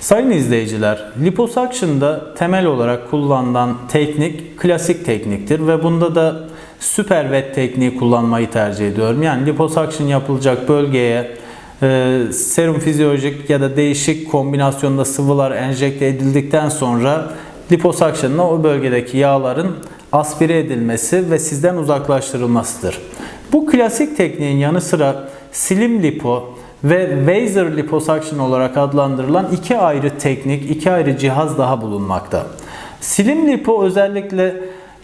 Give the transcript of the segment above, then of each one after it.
Sayın izleyiciler, liposakşında temel olarak kullanılan teknik klasik tekniktir ve bunda da süper wet tekniği kullanmayı tercih ediyorum. Yani liposakşın yapılacak bölgeye e, serum fizyolojik ya da değişik kombinasyonda sıvılar enjekte edildikten sonra liposakşınla o bölgedeki yağların aspire edilmesi ve sizden uzaklaştırılmasıdır. Bu klasik tekniğin yanı sıra slim lipo ve Weiser liposuction olarak adlandırılan iki ayrı teknik, iki ayrı cihaz daha bulunmakta. Slim lipo özellikle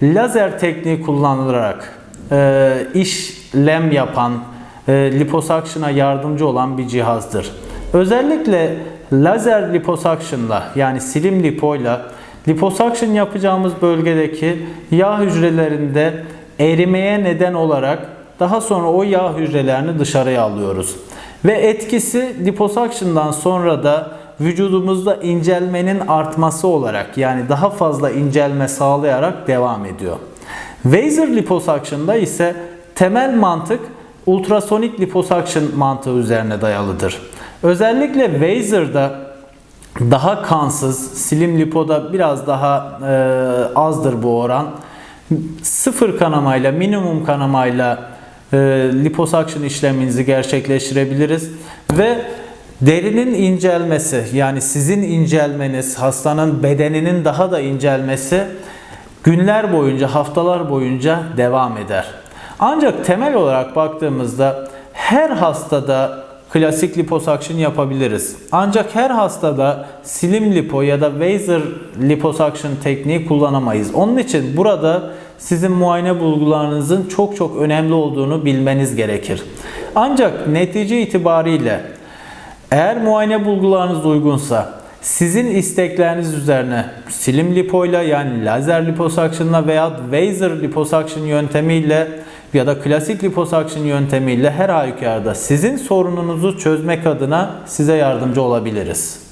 lazer tekniği kullanılarak e, işlem yapan, e, liposuction'a yardımcı olan bir cihazdır. Özellikle lazer liposuction'la yani slim lipoyla liposuction yapacağımız bölgedeki yağ hücrelerinde erimeye neden olarak daha sonra o yağ hücrelerini dışarıya alıyoruz. Ve etkisi liposuction'dan sonra da vücudumuzda incelmenin artması olarak yani daha fazla incelme sağlayarak devam ediyor. Weiser liposuction'da ise temel mantık ultrasonik liposuction mantığı üzerine dayalıdır. Özellikle Weiser'da daha kansız, slim lipoda biraz daha e, azdır bu oran. Sıfır kanamayla, minimum kanamayla e, liposuction işleminizi gerçekleştirebiliriz ve derinin incelmesi yani sizin incelmeniz, hastanın bedeninin daha da incelmesi günler boyunca, haftalar boyunca devam eder. Ancak temel olarak baktığımızda her hastada klasik liposuction yapabiliriz. Ancak her hastada slim lipo ya da Weiser liposuction tekniği kullanamayız. Onun için burada sizin muayene bulgularınızın çok çok önemli olduğunu bilmeniz gerekir. Ancak netice itibariyle eğer muayene bulgularınız uygunsa sizin istekleriniz üzerine slim lipoyla yani lazer liposuction'la veya Weiser liposuction yöntemiyle ya da klasik liposuction yöntemiyle her halükarda sizin sorununuzu çözmek adına size yardımcı olabiliriz.